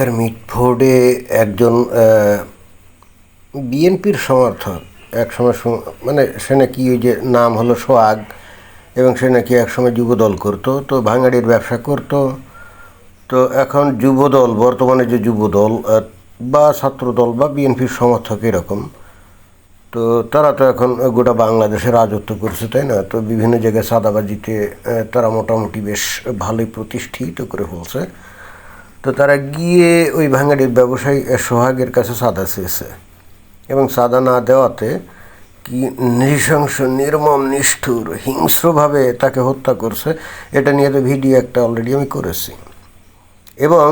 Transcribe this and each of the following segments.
ঢাকার মিটফোর্ডে একজন বিএনপির সমর্থক এক সময় মানে সে নাকি ওই যে নাম হলো সোয়াগ এবং সে নাকি একসময় যুবদল করতো, তো ভাঙাড়ির ব্যবসা করতো। তো এখন যুবদল, বর্তমানে যে যুবদল বা ছাত্রদল বা বিএনপির সমর্থক এরকম। তো তারা তো এখন গোটা বাংলাদেশে রাজত্ব করছে, তাই না? তো বিভিন্ন জায়গায় সাদাবাজিতে তারা মোটামুটি বেশ ভালোই প্রতিষ্ঠিত করে ফেলছে। তো তারা গিয়ে ওই ভাঙাড়ির ব্যবসায়ী সোহাগের কাছে সাদা চেয়েছে। এবং সাদা না দেওয়াতে কি নৃশংস, নির্মম, নিষ্ঠুর, হিংস্রভাবে তাকে হত্যা করছে, এটা নিয়ে তো ভিডিও একটা অলরেডি আমি করেছি। এবং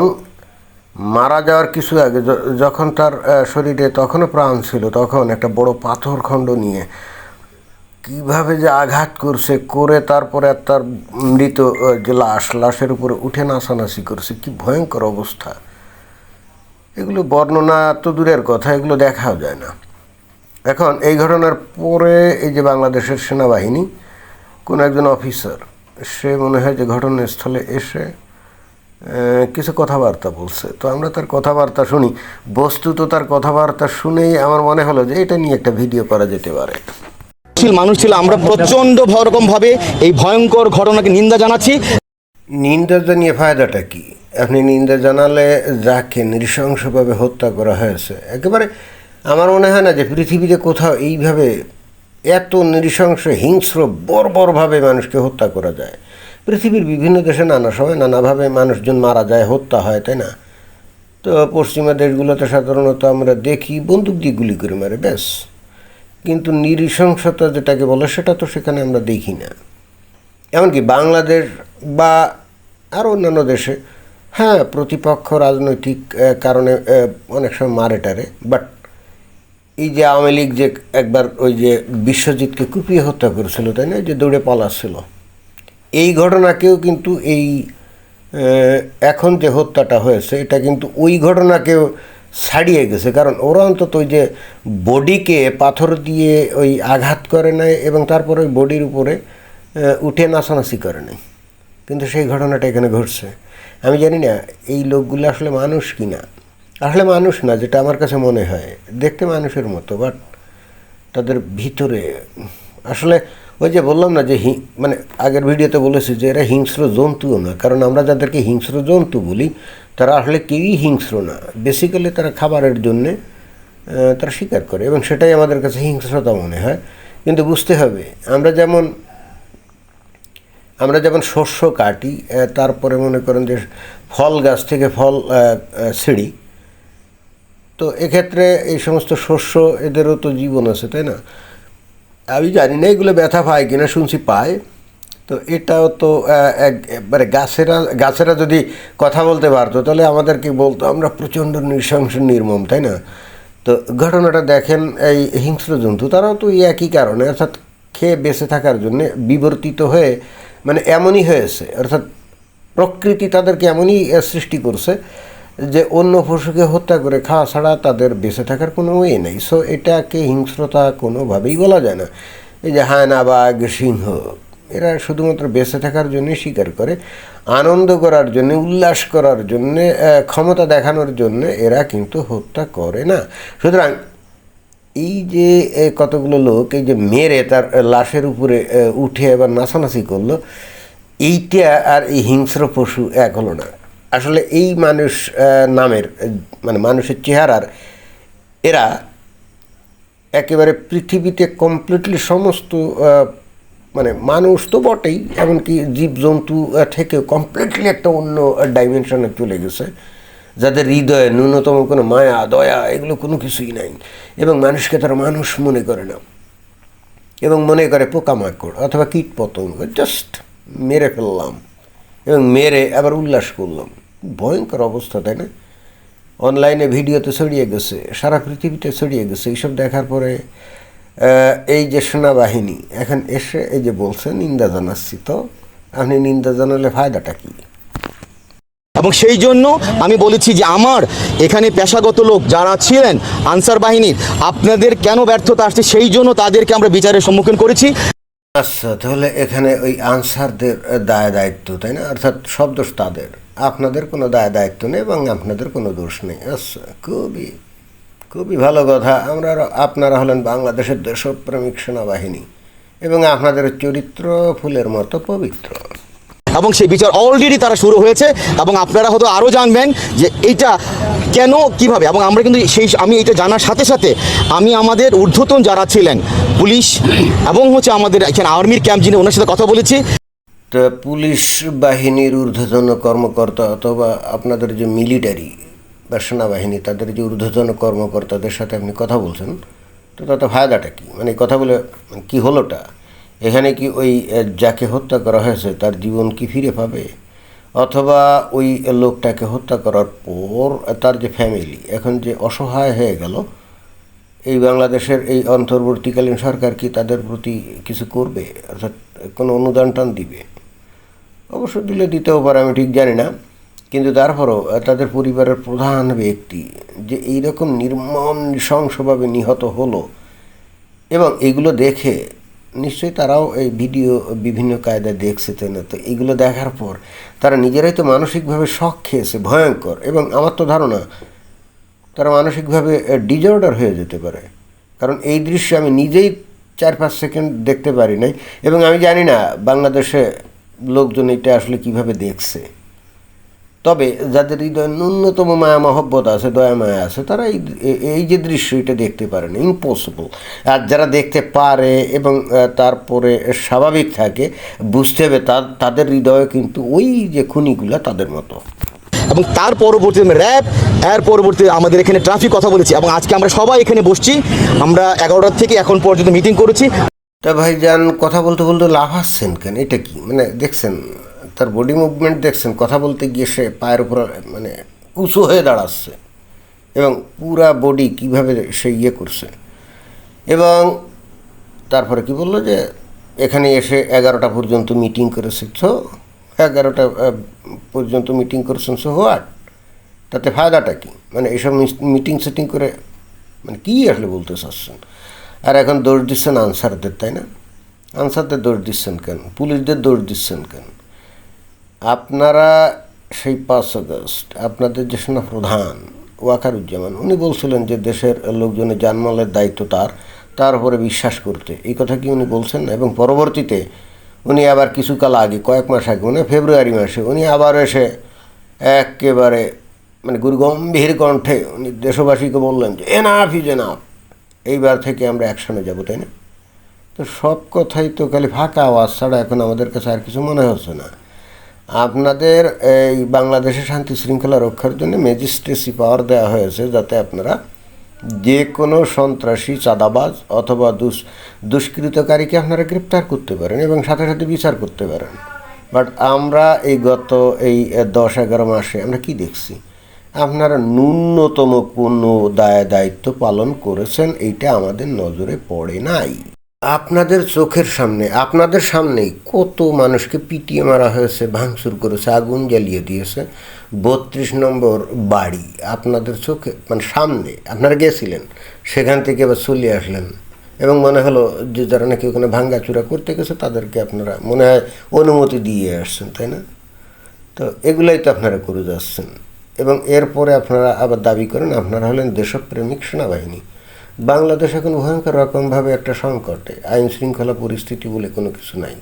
মারা যাওয়ার কিছু আগে যখন তার শরীরে তখনও প্রাণ ছিল, তখন একটা বড় পাথর খণ্ড নিয়ে কীভাবে যে আঘাত করছে, করে তারপরে তার মৃত যে লাশ, লাশের উপরে উঠে নাচানাচি করছে, কি ভয়ঙ্কর অবস্থা। এগুলো বর্ণনা তো দূরের কথা, এগুলো দেখাও যায় না। এখন এই ঘটনার পরে এই যে বাংলাদেশের সেনাবাহিনী, কোনো একজন অফিসার, সে মনে হয় যে ঘটনাস্থলে এসে কিছু কথাবার্তা বলছে। তো আমরা তার কথাবার্তা শুনি। বস্তুত তার কথাবার্তা শুনেই আমার মনে হলো যে এটা নিয়ে একটা ভিডিও করা যেতে পারে। মানুষ ছিল। আমরা প্রচণ্ড রকম ভাবে এই ভয়ঙ্কর ঘটনাকে নিন্দা জানাচ্ছি। নিন্দা জানিয়ে ফায়দাটা কি? আপনি নিন্দা জানালে যাকে নৃশংসভাবে হত্যা করা হয়েছে, একেবারে আমার মনে হয় না যে পৃথিবীতে কোথাও এইভাবে এত নৃশংস, হিংস্র, বর্বরভাবে মানুষকে হত্যা করা যায়। পৃথিবীর বিভিন্ন দেশে নানা সময় নানাভাবে মানুষজন মারা যায়, হত্যা হয়, তাই না? তো পশ্চিমা দেশগুলোতে সাধারণত আমরা দেখি, বন্দুক দিয়ে গুলি করে মারে, ব্যাস। কিন্তু নৃশংসতা যেটাকে বলে, সেটা তো সেখানে আমরা দেখি না। এমনকি বাংলাদেশ বা আরও অন্যান্য দেশে হ্যাঁ প্রতিপক্ষ রাজনৈতিক কারণে অনেক সময় মারে টারে বাট এই যে আওয়ামী লীগ যে একবার ওই যে বিশ্বজিৎকে কুপিয়ে হত্যা করেছিল, তাই না? যে দৌড়ে পালাচ্ছিল। এই ঘটনাকেও কিন্তু এই এখন যে হত্যাটা হয়েছে, এটা কিন্তু ওই ঘটনাকেও ছাড়িয়ে গেছে। কারণ ওরা অন্তত ওই যে বডিকে পাথর দিয়ে ওই আঘাত করে নেয় এবং তারপরে ওই বডির উপরে উঠে নাচানাচি করে নেয় কিন্তু সেই ঘটনাটা এখানে ঘটছে। আমি জানি না, এই লোকগুলো আসলে মানুষ কি না আসলে মানুষ না, যেটা আমার কাছে মনে হয়। দেখতে মানুষের মতো বাট তাদের ভিতরে, আসলে ওই যে বললাম না যে হি মানে আগের ভিডিওতে বলেছি যে এরা হিংস্র জন্তুও না। কারণ আমরা যাদেরকে হিংস্র জন্তু বলি তারা আসলে কেউই হিংস্র না। বেসিক্যালি তারা খাবারের জন্যে তারা স্বীকার করে এবং সেটাই আমাদের কাছে হিংস্রতা মনে হয়। কিন্তু বুঝতে হবে, আমরা যেমন আমরা যেমন শস্য কাটি তারপরে মনে করেন যে ফল গাছ থেকে ফল ছিঁড়ি, তো এক্ষেত্রে এই সমস্ত শস্য এদেরও তো জীবন আছে, তাই না? আমি জানি না এগুলো ব্যথা পায় কিনা, শুনছি পায়। তো এটাও তো একবারে গাছেরা গাছেরা যদি কথা বলতে পারতো, তাহলে আমাদেরকে বলতো, আমরা প্রচণ্ড নৃশংস, নির্মম তাই না? তো ঘটনাটা দেখেন এই হিংস্র জন্তু, তারাও তো এই একই কারণে, অর্থাৎ খেয়ে বেঁচে থাকার জন্য বিবর্তিত হয়ে মানে এমনই হয়েছে, অর্থাৎ প্রকৃতি তাদেরকে এমনই সৃষ্টি করছে যে অন্য পশুকে হত্যা করে খাওয়া ছাড়া তাদের বেঁচে থাকার কোনো ওয়ে নেই। সো এটাকে হিংস্রতা কোনোভাবেই বলা যায় না। এই যে হায়না বাঘ সিংহ এরা শুধুমাত্র বেঁচে থাকার জন্যই স্বীকার করে, আনন্দ করার জন্য, উল্লাস করার জন্যে ক্ষমতা দেখানোর জন্য এরা কিন্তু হত্যা করে না। সুতরাং এই যে কতগুলো লোক, এই যে মেরে তার লাশের উপরে উঠে এবার নাচানাচি করল, এইটা আর এই হিংস্র পশু এক হলো না। আসলে এই মানুষ নামের মানে মানুষের চেহারার, এরা একেবারে পৃথিবীতে কমপ্লিটলি সমস্ত মানে মানুষ তো বটেই, এমনকি জীবজন্তু থেকেও কমপ্লিটলি একটা অন্য ডাইমেনশনে চলে গেছে। যাদের হৃদয়ে ন্যূনতম কোনো মায়া, দয়া, এগুলো কোনো কিছুই নাই। এবং মানুষকে তারা মানুষ মনে করে না। এবং মনে করে পোকামাকড় অথবা কীট পতঙ্গ জাস্ট মেরে ফেললাম এবং মেরে আবার উল্লাস করলাম। ভয়ঙ্কর অবস্থা, তাই না? অনলাইনে ভিডিওতে ছড়িয়ে গেছে, সারা পৃথিবীতে ছড়িয়ে গেছে। এইসব দেখার পরে এই যে সেনাবাহিনী এখন এসে এই যে বলছে নিন্দা জানাচ্ছি তো আপনি নিন্দা জানালে ফায়দাটা কী? এবং সেই জন্য আমি বলেছি যে আমার এখানে পেশাগত লোক যারা ছিলেন আনসার বাহিনীর আপনাদের কেন ব্যর্থতা আসছে? সেই জন্য তাদেরকে আমরা বিচারের সম্মুখীন করেছি। আচ্ছা তাহলে এখানে ওই আনসারদের দায় দায়িত্ব তাই না? অর্থাৎ সব দোষ তাদের। আপনাদের কোনো দায় দায়িত্ব নেই এবং আপনাদের কোনো দোষ নেই। আচ্ছা খুবই খুবই ভালো কথা। আমরা আপনারা হলেন বাংলাদেশের দেশপ্রেমিক সেনাবাহিনী এবং আপনাদের চরিত্র ফুলের মতো পবিত্র। এবং সেই বিচার অলরেডি তারা শুরু হয়েছে এবং আপনারা হয়তো আরও জানবেন যে এইটা কেন কীভাবে। এবং আমরা কিন্তু সেই আমি এটা জানার সাথে সাথে আমি আমাদের ঊর্ধ্বতন যারা ছিলেন পুলিশ এবং হচ্ছে আমাদের এখানে আর্মির ক্যাম্প যিনি ওনার সাথে কথা বলেছি। তো পুলিশ বাহিনীর ঊর্ধ্বতন কর্মকর্তা অথবা আপনাদের যে মিলিটারি বা সেনাবাহিনী তাদের যে ঊর্ধ্বতন কর্মকর্তাদের সাথে আপনি কথা বলছেন, তো তাতে ফায়দাটা কী? মানে কথা বলে মানে কি হলোটা? এখানে কি ওই যাকে হত্যা করা হয়েছে, তার জীবন কি ফিরে পাবে? অথবা ওই লোকটাকে হত্যা করার পর, তার যে ফ্যামিলি এখন যে অসহায় হয়ে গেল, এই বাংলাদেশের এই অন্তর্বর্তীকালীন সরকার কি তাদের প্রতি কিছু করবে? অর্থাৎ কোনো অনুদান টান দিবে? অবশ্য দিলে দিতেও পারে, আমি ঠিক জানি না। কিন্তু তারপরও তাদের পরিবারের প্রধান ব্যক্তি যে এইরকম নির্মম নৃশংসভাবে নিহত হলো এবং এগুলো দেখে নিশ্চয়ই তারাও এই ভিডিও, বিভিন্ন কায়দায় দেখছে তাই না? তো এগুলো দেখার পর তারা নিজেরাই তো মানসিকভাবে শখ খেয়েছে, ভয়ঙ্কর এবং আমার তো ধারণা তারা মানসিকভাবে ডিজর্ডার হয়ে যেতে পারে। কারণ এই দৃশ্য আমি নিজেই চার পাঁচ সেকেন্ড দেখতে পারি নাই এবং আমি জানি না বাংলাদেশে লোকজন এটা আসলে কীভাবে দেখছে। তবে যাদের হৃদয়ে ন্যূনতম মায়া মহব্বত আছে দয়া মায়া আছে তারা এই এই যে দৃশ্য এটা দেখতে পারে না ইম্পসিবল আর যারা দেখতে পারে এবং তারপরে স্বাভাবিক থাকে বুঝতে হবে তাদের হৃদয়ে কিন্তু ওই যে খুনিগুলা তাদের মতো। এবং তার পরবর্তীতে র্যাব এর পরবর্তী আমাদের এখানে ট্রাফিক কথা বলেছি এবং আজকে আমরা সবাই এখানে বসছি। আমরা এগারোটার থেকে এখন পর্যন্ত মিটিং করেছি। তা ভাইজান কথা বলতে বলতে লাফাচ্ছেন কেন? এটা কি? মানে দেখছেন তার বডি মুভমেন্ট দেখছেন, কথা বলতে গিয়ে সে পায়ের উপর মানে উঁচু হয়ে দাঁড়াচ্ছে এবং পুরা বডি কীভাবে সে ইয়ে করছে। এবং তারপরে কি বলল যে, এখানে এসে এগারোটা পর্যন্ত মিটিং করেছে। তো এগারোটা পর্যন্ত মিটিং করেছেন সো হোয়াট তাতে ফায়দাটা কি? মানে এইসব মিটিং সেটিং করে মানে কী আসলে বলতে চাচ্ছেন? আর এখন দোষ দিচ্ছেন আনসারদের, তাই না? আনসারদের দোষ দিচ্ছেন কেন? পুলিশদের দোষ দিচ্ছেন কেন? আপনারা সেই পাঁচ আগস্ট আপনাদের যে সেনা প্রধান ওয়াকারুজ্জামান, উনি বলছিলেন যে দেশের লোকজনের জানমালের দায়িত্ব তার তার উপরে বিশ্বাস করতে। এই কথা কি উনি বলছেন? না এবং পরবর্তীতে উনি আবার কিছুকাল আগে, কয়েক মাস আগে মানে ফেব্রুয়ারি মাসে, উনি আবার এসে একেবারে মানে গুরু গম্ভীর কণ্ঠে উনি দেশবাসীকে বললেন যে এনাফ ইজ এনাফ এইবার থেকে আমরা একসঙ্গে যাব, তাই না? তো সব কথাই তো খালি ফাঁকা আওয়াজ ছাড়া এখন আমাদের কাছে আর কিছু মনে হচ্ছে না। আপনাদের এই বাংলাদেশের শান্তি শৃঙ্খলা রক্ষার জন্য ম্যাজিস্ট্রেসি পাওয়ার দেওয়া হয়েছে যাতে আপনারা যে কোনো সন্ত্রাসী, চাঁদাবাজ অথবা দুষ, দুষ্কৃতকারীকে আপনারা গ্রেপ্তার করতে পারেন এবং সাথে সাথে বিচার করতে পারেন। বাট আমরা এই গত এই দশ এগারো মাসে আমরা কি দেখছি? আপনারা ন্যূনতম কোনো দায় দায়িত্ব পালন করেছেন, এইটা আমাদের নজরে পড়ে নাই। আপনাদের চোখের সামনে, আপনাদের সামনেই কত মানুষকে পিটিয়ে মারা হয়েছে, ভাঙচুর করেছে, আগুন জ্বালিয়ে দিয়েছে। বত্রিশ নম্বর বাড়ি আপনাদের চোখে মানে সামনে, আপনারা গেছিলেন, সেখান থেকে আবার চলে আসলেন। এবং মনে হলো যে যারা নাকি ওখানে ভাঙ্গাচুরা করতে গেছে, তাদেরকে আপনারা মনে হয় অনুমতি দিয়ে আসছেন, তাই না? তো এগুলাই তো আপনারা করে যাচ্ছেন। এবং এরপরে আপনারা আবার দাবি করেন, আপনারা হলেন দেশপ্রেমিক সেনাবাহিনী। বাংলাদেশ এখন ভয়ঙ্কর রকমভাবে একটা সংকটে, আইন শৃঙ্খলা পরিস্থিতি বলে কোনো কিছু নাই।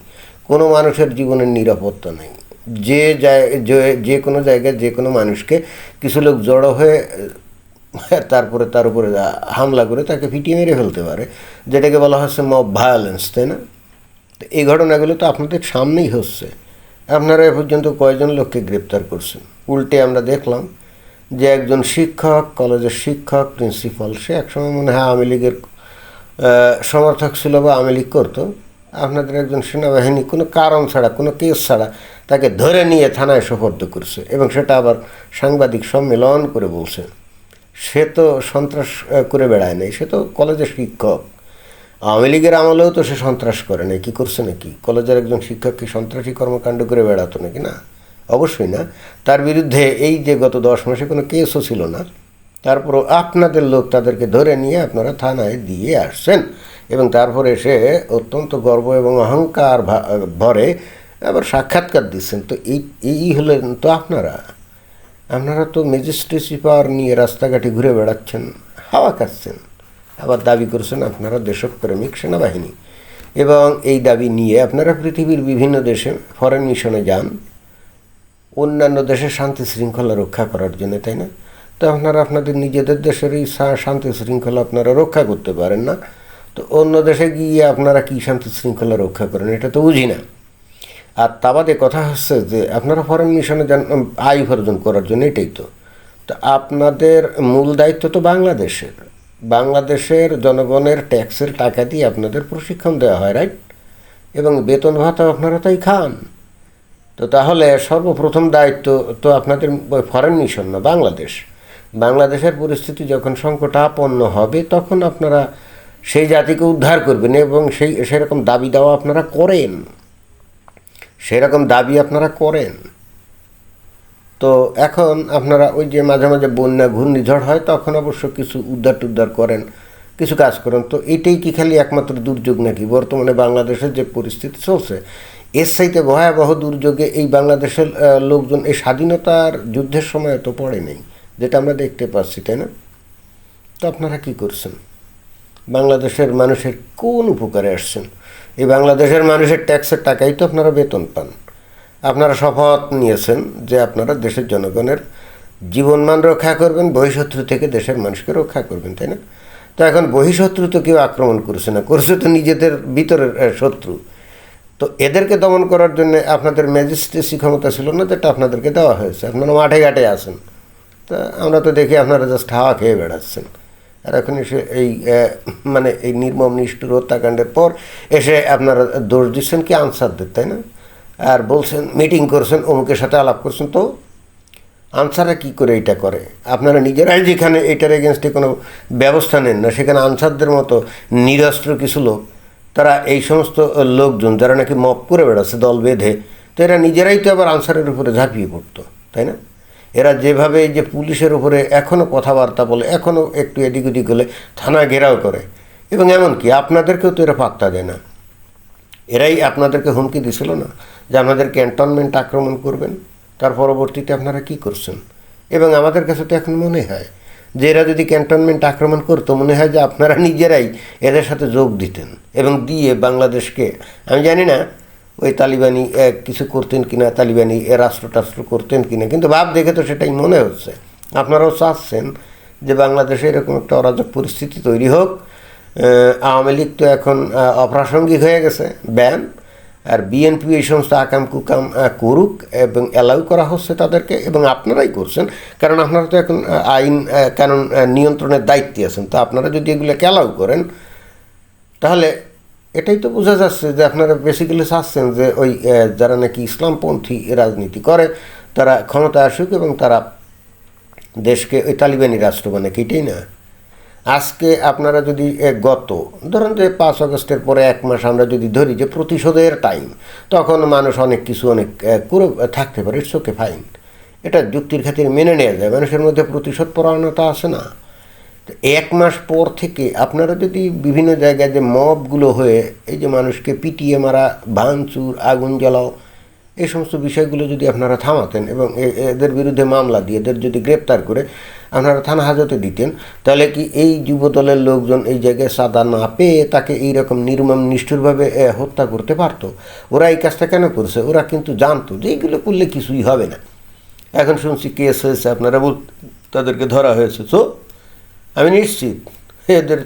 কোনো মানুষের জীবনের নিরাপত্তা নেই। যে যায়, যে- কোনো জায়গায় যে কোনো মানুষকে কিছু লোক জড়ো হয়ে তারপরে তার উপরে হামলা করে তাকে ফিটিয়ে মেরে ফেলতে পারে, যেটাকে বলা হচ্ছে মব ভায়োলেন্স তাই না? এই ঘটনাগুলো তো আপনাদের সামনেই হচ্ছে। আপনারা এ পর্যন্ত কয়জন লোককে গ্রেপ্তার করছেন? উল্টে আমরা দেখলাম যে একজন শিক্ষক, কলেজের শিক্ষক, প্রিন্সিপাল, সে একসময় মনে হয় আওয়ামী লীগের সমর্থক ছিল বা আওয়ামী লীগ করতো। আপনাদের একজন সেনাবাহিনী কোনো কারণ ছাড়া, কোনো কেস ছাড়া তাকে ধরে নিয়ে থানায় সোপর্দ করছে এবং সেটা আবার সাংবাদিক সম্মেলন করে বলছে। সে তো সন্ত্রাস করে বেড়ায় নাই, সে তো কলেজের শিক্ষক। আওয়ামী লীগের আমলেও তো সে সন্ত্রাস করে নাই, কি করছে নাকি? কলেজের একজন শিক্ষক কি সন্ত্রাসী কর্মকাণ্ড করে বেড়াতো নাকি? না। অবশ্যই না। তার বিরুদ্ধে এই যে গত দশ মাসে কোনো কেসও ছিল না, তারপরও আপনাদের লোক তাদেরকে ধরে নিয়ে আপনারা থানায় দিয়ে আসছেন এবং তারপরে এসে অত্যন্ত গর্ব এবং অহংকার ভরে আবার সাক্ষাৎকার দিচ্ছেন। তো এই এই হলেন তো আপনারা। আপনারা তো ম্যাজিস্ট্রেসি পাওয়ার নিয়ে রাস্তাঘাটে ঘুরে বেড়াচ্ছেন, হাওয়া খাচ্ছেন। আবার দাবি করছেন আপনারা দেশপ্রেমিক সেনাবাহিনী। এবং এই দাবি নিয়ে আপনারা পৃথিবীর বিভিন্ন দেশে ফরেন মিশনে যান। অন্যান্য দেশের শান্তি শৃঙ্খলা রক্ষা করার জন্য, তাই না? তো আপনারা আপনাদের নিজেদের দেশের এই শান্তি শৃঙ্খলা আপনারা রক্ষা করতে পারেন না। তো অন্য দেশে গিয়ে আপনারা কী শান্তি শৃঙ্খলা রক্ষা করেন, এটা তো বুঝি না। আর তা বাদে কথা হচ্ছে যে, আপনারা ফরেন মিশনে যান আয় উপার্জন করার জন্য এটাই তো। তো আপনাদের মূল দায়িত্ব তো বাংলাদেশের। বাংলাদেশের জনগণের ট্যাক্সের টাকা দিয়ে আপনাদের প্রশিক্ষণ দেওয়া হয় রাইট এবং বেতন ভাতা আপনারা তাই খান। তো তাহলে সর্বপ্রথম দায়িত্ব তো আপনাদের ফরেন মিশন না, বাংলাদেশ। বাংলাদেশের পরিস্থিতি যখন সংকটাপন্ন হবে, তখন আপনারা সেই জাতিকে উদ্ধার করবেন এবং সেই, সেরকম দাবি দেওয়া আপনারা করেন। সেরকম দাবি আপনারা করেন। তো এখন আপনারা ওই যে মাঝে মাঝে বন্যা, ঘূর্ণিঝড় হয়, তখন অবশ্য কিছু উদ্ধার টুদ্ধার করেন, কিছু কাজ করেন। তো এটাই কি খালি একমাত্র দুর্যোগ নাকি? বর্তমানে বাংলাদেশের যে পরিস্থিতি চলছে এর সাইতে ভয়াবহ দুর্যোগে এই বাংলাদেশের লোকজন এই স্বাধীনতার যুদ্ধের সময় তো পড়ে নেই, যেটা আমরা দেখতে পাচ্ছি, তাই না? তো আপনারা কি করছেন? বাংলাদেশের মানুষের কোন উপকারে আসছেন? এই বাংলাদেশের মানুষের ট্যাক্সের টাকাই তো আপনারা বেতন পান। আপনারা শপথ নিয়েছেন যে আপনারা দেশের জনগণের জীবনমান রক্ষা করবেন, বহিঃশত্রু থেকে দেশের মানুষকে রক্ষা করবেন, তাই না? তো এখন বহিঃশত্রু তো কেউ আক্রমণ করছে না, করছে তো নিজেদের ভিতরের শত্রু। তো এদেরকে দমন করার জন্য আপনাদের ম্যাজিস্ট্রেসি ক্ষমতা ছিল না, যেটা আপনাদেরকে দেওয়া হয়েছে। আপনারা মাঠে ঘাটে আছেন। তা আমরা তো দেখি আপনারা জাস্ট হাওয়া খেয়ে বেড়াচ্ছেন। আর এখন এসে এই মানে এই নির্মম নিষ্ঠুর হত্যাকাণ্ডের পর এসে আপনারা দোষ দিচ্ছেন কি আনসারদের, তাই না? আর বলছেন মিটিং করছেন, অমুকের সাথে আলাপ করছেন। তো আনসাররা কি করে এটা করে? আপনারা নিজেরাই যেখানে এটার এগেনস্টে কোনো ব্যবস্থা নেন না, সেখানে আনসারদের মতো নিরস্ত্র কিছু লোক তারা এই সমস্ত লোকজন যারা নাকি মপ করে বেড়াচ্ছে, দল বেঁধে, তো এরা নিজেরাই তো আবার আনসারের উপরে ঝাঁপিয়ে পড়তো, তাই না? এরা যেভাবে যে পুলিশের উপরে এখনও কথাবার্তা বলে এখনও একটু এদিক ওদিক হলে থানা ঘেরাও করে, এবং এমনকি আপনাদেরকেও তো এরা পাত্তা দেয় না। এরাই আপনাদেরকে হুমকি দিছিল না যে আমাদের ক্যান্টনমেন্ট আক্রমণ করবেন, তার পরবর্তীতে আপনারা কি করছেন? এবং আমাদের কাছে তো এখন মনে হয় যে এরা যদি ক্যান্টনমেন্ট আক্রমণ করতো, মনে হয় যে আপনারা নিজেরাই এদের সাথে যোগ দিতেন এবং দিয়ে বাংলাদেশকে, আমি জানি না ওই তালিবানি কিছু করতেন কিনা, তালিবানি এ রাষ্ট্র টাষ্ট্র করতেন কিনা, কিন্তু ভাব দেখে তো সেটাই মনে হচ্ছে। আপনারাও চাচ্ছেন যে বাংলাদেশে এরকম একটা অরাজক পরিস্থিতি তৈরি হোক। আওয়ামী লীগ তো এখন অপ্রাসঙ্গিক হয়ে গেছে, ব্যান। আর বিএনপি এই সমস্ত আকাম কুকাম করুক এবং অ্যালাউ করা হচ্ছে তাদেরকে এবং আপনারাই করছেন। কারণ আপনারা তো এখন আইন কানুন নিয়ন্ত্রণের দায়িত্বে আছেন। তো আপনারা যদি এগুলোকে অ্যালাউ করেন, তাহলে এটাই তো বোঝা যাচ্ছে যে আপনারা বেসিক্যালি চাচ্ছেন যে ওই যারা নাকি ইসলামপন্থী রাজনীতি করে, তারা ক্ষমতা আসুক এবং তারা দেশকে ওই তালিবানি রাষ্ট্র বানাক। এটাই না। আজকে আপনারা যদি গত, ধরুন যে পাঁচ আগস্টের পরে এক মাস আমরা যদি ধরি যে প্রতিশোধের টাইম তখন মানুষ অনেক কিছু, অনেক করে থাকতে পারে ইটস ওকে ফাইন এটা যুক্তির খাতিরে মেনে নেওয়া যায়, মানুষের মধ্যে প্রতিশোধ পরায়ণতা আছে না। এক মাস পর থেকে আপনারা যদি বিভিন্ন জায়গায় যে মবগুলো হয়ে, এই যে মানুষকে পিটিয়ে মারা, ভাঙচুর, আগুন জ্বালাও এই সমস্ত বিষয়গুলো যদি আপনারা থামাতেন এবং এদের বিরুদ্ধে মামলা দিয়ে এদের যদি গ্রেপ্তার করে আপনারা থানা হাজতে দিতেন, তাহলে কি এই যুবদলের লোকজন এই জায়গায় সাদা না পেয়ে তাকে এইরকম নির্মম নিষ্ঠুরভাবে হত্যা করতে পারতো? ওরা এই কাজটা কেন করছে? ওরা কিন্তু জানতো যে এইগুলো করলে কিছুই হবে না। এখন শুনছি কেস হয়েছে, আপনারা তাদেরকে ধরা হয়েছে। তো আমি নিশ্চিত এদের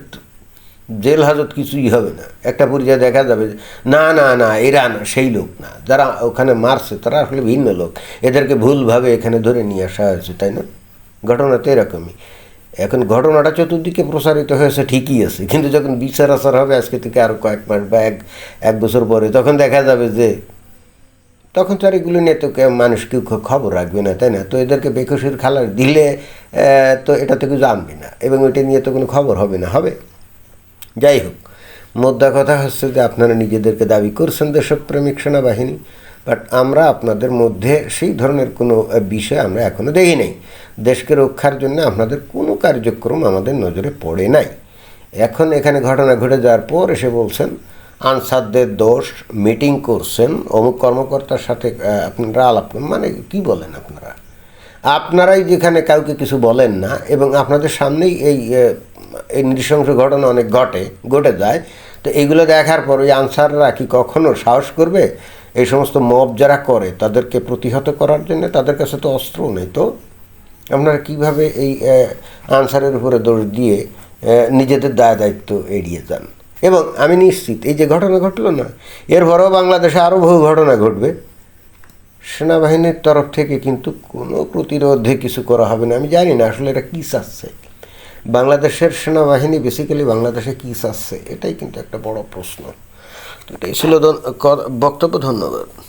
জেল হাজত কিছুই হবে না। একটা পর্যায়ে দেখা যাবে না না না, এরা না, সেই লোক না। যারা ওখানে মারছে, তারা আসলে ভিন্ন লোক। এদেরকে ভুলভাবে এখানে ধরে নিয়ে আসা হয়েছে, তাই না? ঘটনা তো এরকমই। এখন ঘটনাটা চতুর্দিকে প্রসারিত হয়েছে, ঠিকই আছে। কিন্তু যখন বিচার আচার হবে, আজকে থেকে আরও কয়েক মাস বা এক এক বছর পরে, তখন দেখা যাবে যে, তখন তো আর এগুলো নিয়ে তো মানুষ কেউ খবর রাখবে না, তাই না? তো এদেরকে বেকসির খালার দিলে তো এটা তো কেউ জানবে না। এবং ওইটা নিয়ে তো কোনো খবর হবে না। হবে? যাই হোক মোদ্দা কথা হচ্ছে যে আপনারা নিজেদেরকে দাবি করছেন দেশপ্রেমিক সেনাবাহিনী বাট আমরা আপনাদের মধ্যে সেই ধরনের কোনো বিষয় আমরা এখনও দেখি নাই। দেশকে রক্ষার জন্য আপনাদের কোনো কার্যক্রম আমাদের নজরে পড়ে নাই। এখন এখানে ঘটনা ঘটে যাওয়ার পর এসে বলছেন, আনসারদের দোষ, মিটিং করছেন, অমুক কর্মকর্তার সাথে আপনারা আলাপ মানে কি বলেন আপনারা? আপনারাই যেখানে কাউকে কিছু বলেন না, এবং আপনাদের সামনেই এই এই নৃশংস ঘটনা অনেক ঘটে ঘটে যায়। তো এগুলো দেখার পর ওই আনসাররা কি কখনো সাহস করবে? এই সমস্ত মব যারা করে, তাদেরকে প্রতিহত করার জন্য তাদের কাছে তো অস্ত্র নেই তো? আপনারা কীভাবে এই আনসারের উপরে দোষ দিয়ে নিজেদের দায় দায়িত্ব এড়িয়ে যান? এবং আমি নিশ্চিত, এই যে ঘটনা ঘটলো না, এরপরেও বাংলাদেশে আরও বহু ঘটনা ঘটবে। সেনাবাহিনীর তরফ থেকে কিন্তু কোনো প্রতিরোধে কিছু করা হবে না। আমি জানি না আসলে এটা কী চাচ্ছে। বাংলাদেশের সেনাবাহিনী বেসিক্যালি বাংলাদেশে কী চাচ্ছে? এটাই কিন্তু একটা বড় প্রশ্ন। এটাই ছিল বক্তব্য, ধন্যবাদ।